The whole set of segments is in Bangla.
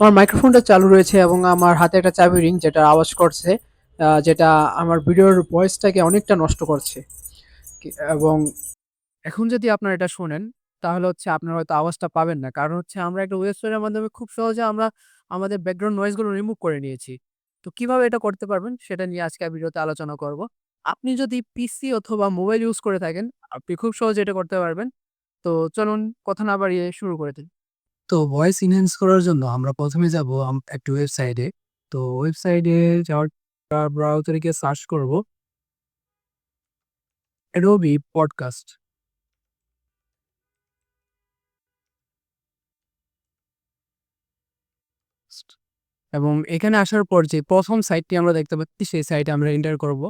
আমার মাইক্রোফোনটা চালু রয়েছে এবং আমার হাতে একটা চাবি রিং যেটা আওয়াজ করছে যেটা আমার ভিডিওর ভয়েসটাকে অনেকটা নষ্ট করছে। এবং এখন যদি আপনারা এটা শোনেন, তাহলে হচ্ছে আপনারা হয়তো আওয়াজটা পাবেন না। কারণ হচ্ছে আমরা একটা ওয়েবসাইটের মাধ্যমে খুব সহজে আমরা আমাদের ব্যাকগ্রাউন্ড নয়েজগুলো রিমুভ করে নিয়েছি। তো কীভাবে এটা করতে পারবেন, সেটা নিয়ে আজকে ভিডিওতে আলোচনা করব। আপনি যদি পিসি অথবা মোবাইল ইউজ করে থাকেন, আপনি খুব সহজে এটা করতে পারবেন। তো চলুন, কথা না বাড়িয়ে শুরু করে দিন তো ভয়েস ইনহ্যান্স করার জন্য আমরা প্রথমে যাব একটা ওয়েবসাইটে তো ওয়েবসাইটে যাওয়ার ব্রাউজারে গিয়ে সার্চ করব। অ্যাডোবি পডকাস্ট এবং এখানে আসার পর যে প্রথম সাইটটি আমরা দেখতে পাচ্ছি, সেই সাইটে আমরা এন্টার করব।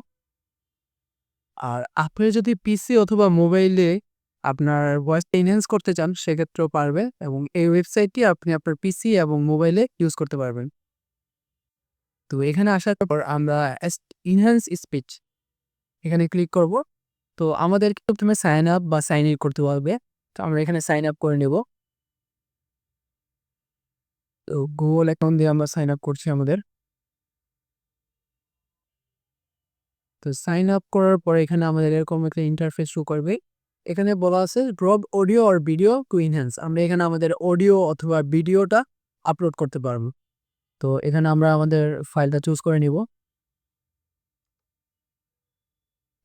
আর আপনি যদি পিসি অথবা মোবাইলে আপনার ভয়েস এনহ্যান্স করতে চান, সেক্ষেত্রেও পারবে এবং এই ওয়েবসাইটটি আপনি আপনার পিসি এবং মোবাইলে ইউজ করতে পারবেন। তো এখানে আসার পর আমরা ইনহ্যান্স স্পিচ এখানে ক্লিক করব। তো আমাদেরকে প্রথমে সাইন আপ বা সাইন ইন করতে হবে। তো আমরা এখানে সাইন আপ করে নেব। তো গুগল অ্যাকাউন্ট দিয়ে আমরা সাইন আপ করছি আমাদের। তো সাইন আপ করার পর এখানে আমাদের এরকম একটা ইন্টারফেস শো করবে। এখানে বলা আছে ড্রপ অডিও আর ভিডিও টু ইনহ্যান্স আমরা এখানে আমাদের অডিও অথবা ভিডিওটা আপলোড করতে পারব। তো এখানে আমরা আমাদের ফাইলটা চুজ করে নিব।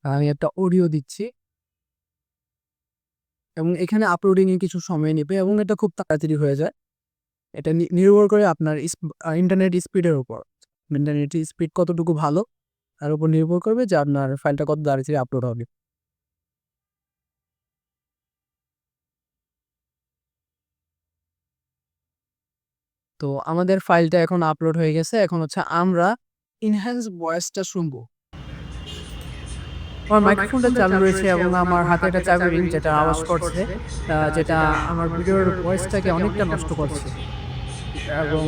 আমি একটা অডিও দিচ্ছি। এবং এখানে আপলোডিংয়ে কিছু সময় নেবে এবং এটা খুব তাড়াতাড়ি হয়ে যায়। এটা নির্ভর করে আপনার ইন্টারনেট স্পিডের উপর। ইন্টারনেট স্পিড কতটুকু ভালো, তার উপর নির্ভর করবে যে আপনার ফাইলটা কত তাড়াতাড়ি আপলোড হবে। তো আমাদের ফাইলটা এখন আপলোড হয়ে গেছে। এখন হচ্ছে আমরা ইনহ্যান্স ভয়েসটা শুনব। আমার মাইক্রোফোনটা চালু রয়েছে এবং আমার হাতে একটা চাবি রিং যেটা আওয়াজ করছে যেটা আমার ভিডিওর ভয়েসটাকে অনেকটা নষ্ট করছে। এবং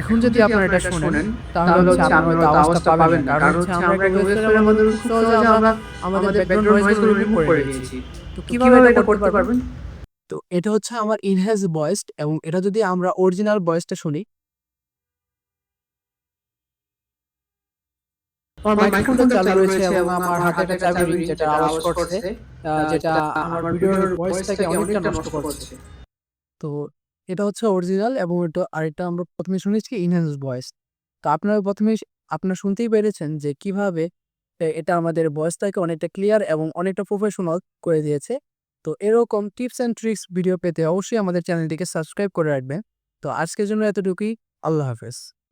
এখন যদি আপনারা এটা শোনেন তাহলে হচ্ছে আপনারা হয়তো আওয়াজটা পাবেন। কারণ হচ্ছে আমরা একটা ওয়েবসাইটের মাধ্যমে সহজে আমরা আমাদের ব্যাকগ্রাউন্ড নয়েজগুলো রিমুভ করে দিয়েছি। তো কীভাবে এটা করতে পারবেন? তো এটা হচ্ছে আমার ইনহ্যান্স ভয়েস এবং এটা যদি আমরা অরিজিনাল ভয়েসটা শুনি। আমার মাইক্রোফোনটা চালু রয়েছে এবং আমার হাতে একটা যেটা আওয়াজ করছে যেটা আমার ভিডিওর ভয়েসটাকে অনেকটা নষ্ট করছে। তো এটা হচ্ছে অরিজিনাল এবং এটা আরেকটা আমরা প্রথমে শুনেছি ইনহ্যান্স ভয়েস তো আপনারা প্রথমে আপনারা শুনতেই পেরেছেন যে কীভাবে এটা আমাদের ভয়েসটাকে অনেকটা ক্লিয়ার এবং অনেকটা প্রফেশনাল করে দিয়েছে। তো এরকম টিপস অ্যান্ড ট্রিক্স ভিডিও পেতে অবশ্যই আমাদের চ্যানেলটিকে সাবস্ক্রাইব করে রাখবেন। তো আজকের জন্য এতটুকুই। আল্লাহ হাফেজ।